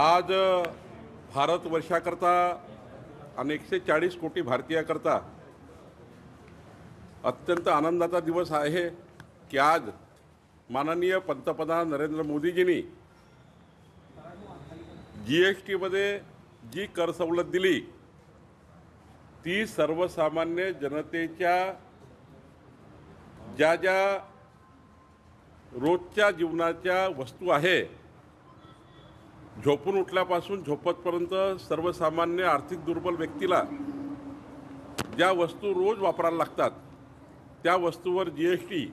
आज भारत वर्षाकरता आणि एकशे चाळीस कोटी भारतीयाकरता अत्यंत आनंदाचा दिवस आहे की आज माननीय पंतप्रधान नरेंद्र मोदीजींनी जी एस टीमध्ये जी कर सवलत दिली ती सर्वसामान्य जनतेच्या ज्या ज्या रोजच्या जीवनाच्या वस्तू आहे झोपून उठल्यापासून झोपतपर्यंत सर्वसामान्य आर्थिक दुर्बल व्यक्तीला ज्या वस्तू रोज वापरायला लागतात त्या वस्तूवर जी एस टी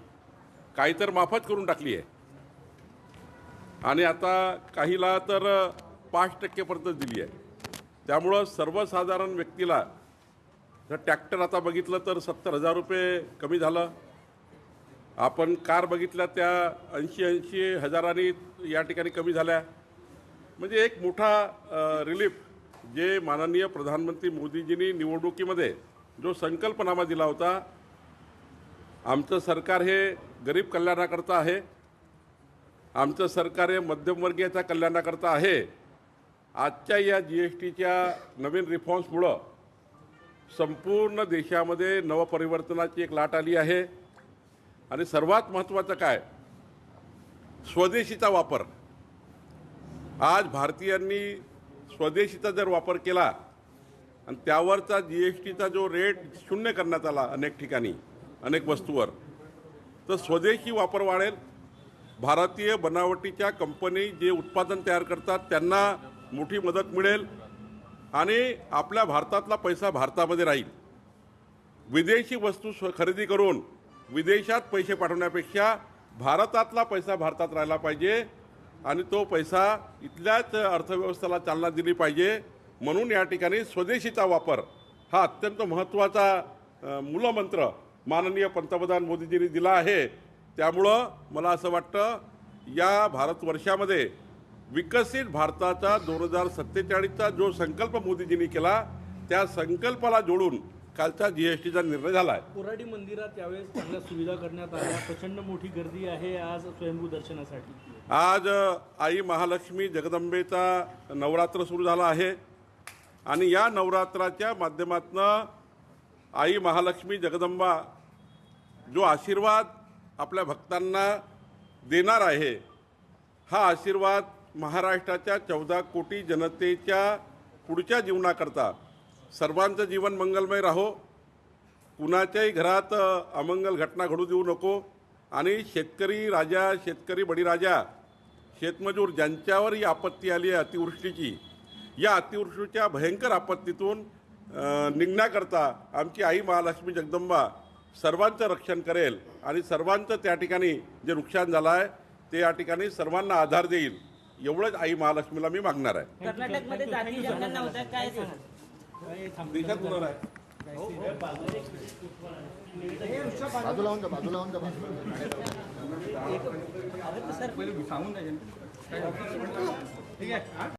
काहीतर माफत करून टाकली आहे. आणि आता काहीला तर पाच टक्केपर्यंत दिली आहे. त्यामुळं सर्वसाधारण व्यक्तीला जर टॅक्टर आता बघितलं तर सत्तर हजार रुपये कमी झालं. आपण कार बघितल्या त्या ऐंशी ऐंशी हजारांनी या ठिकाणी कमी झाल्या. म्हणजे एक मोठा रिलीफ जे माननीय प्रधानमंत्री मोदीजींनी निवडणुकीमध्ये जो संकल्पनामा दिला होता आमचं सरकार हे गरीब कल्याणाकरता आहे आमचं सरकार हे मध्यमवर्गीयाच्या कल्याणाकरता आहे आजच्या या जी एस टीच्या नवीन रिफॉर्म्समुळं संपूर्ण देशामध्ये नवपरिवर्तनाची एक लाट आली आहे. आणि सर्वात महत्त्वाचं काय? स्वदेशीचा वापर. आज भारतीयांनी स्वदेशीचा जर वापर केला आणि त्यावरचा जी एस टीचा जो रेट शून्य करण्यात आला अनेक ठिकाणी अनेक वस्तूवर तर स्वदेशी वापर वाढेल. भारतीय बनावटीच्या कंपनी जे उत्पादन तयार करतात त्यांना मोठी मदत मिळेल आणि आपल्या भारतातला पैसा भारतामध्ये राहील. विदेशी वस्तू खरेदी करून विदेशात पैसे पाठवण्यापेक्षा भारतातला पैसा भारतात राहिला पाहिजे. आणि तो पैसा इथल्याच अर्थव्यवस्थेला चालना दिली पाहिजे. म्हणून या ठिकाणी स्वदेशीचा वापर हा अत्यंत महत्त्वाचा मूलमंत्र माननीय पंतप्रधान मोदीजींनी दिला आहे. त्यामुळं मला असं वाटतं या भारतवर्षामध्ये विकसित भारताचा दोन हजार सत्तेचाळीसचा जो संकल्प मोदीजींनी केला त्या संकल्पाला जोडून कालचा जी एस टीचा निर्णय झाला आहे कोराडी मंदिरात यावेळेस चांगल्या सुविधा करण्यात आल्या. प्रचंड मोठी गर्दी आहे आज स्वयंभू दर्शनासाठी. आज आई महालक्ष्मी जगदंबेचा नवरात्र सुरू झाला आहे. आणि या नवरात्राच्या माध्यमातनं आई महालक्ष्मी जगदंबा जो आशीर्वाद आपल्या भक्तांना देणार आहे हा आशीर्वाद महाराष्ट्राच्या चौदा कोटी जनतेच्या पुढच्या जीवनाकरता सर्वांचं जीवन मंगलमय राहो. कुणाच्याही घरात अमंगल घटना घडू देऊ नको. आणि शेतकरी राजा शेतकरी बळीराजा शेतमजूर ज्यांच्यावर ही आपत्ती आली आहे अतिवृष्टीची या अतिवृष्टीच्या भयंकर आपत्तीतून निघण्याकरता आमची आई महालक्ष्मी जगदंबा सर्वांचं रक्षण करेल आणि सर्वांचं त्या ठिकाणी जे नुकसान झालं आहे ते या ठिकाणी सर्वांना आधार देईल. एवढंच आई महालक्ष्मीला मी मागणार आहे. कर्नाटकमध्ये बाजूला लावून जा बाजूला बाजूला सांगून ठीक आहे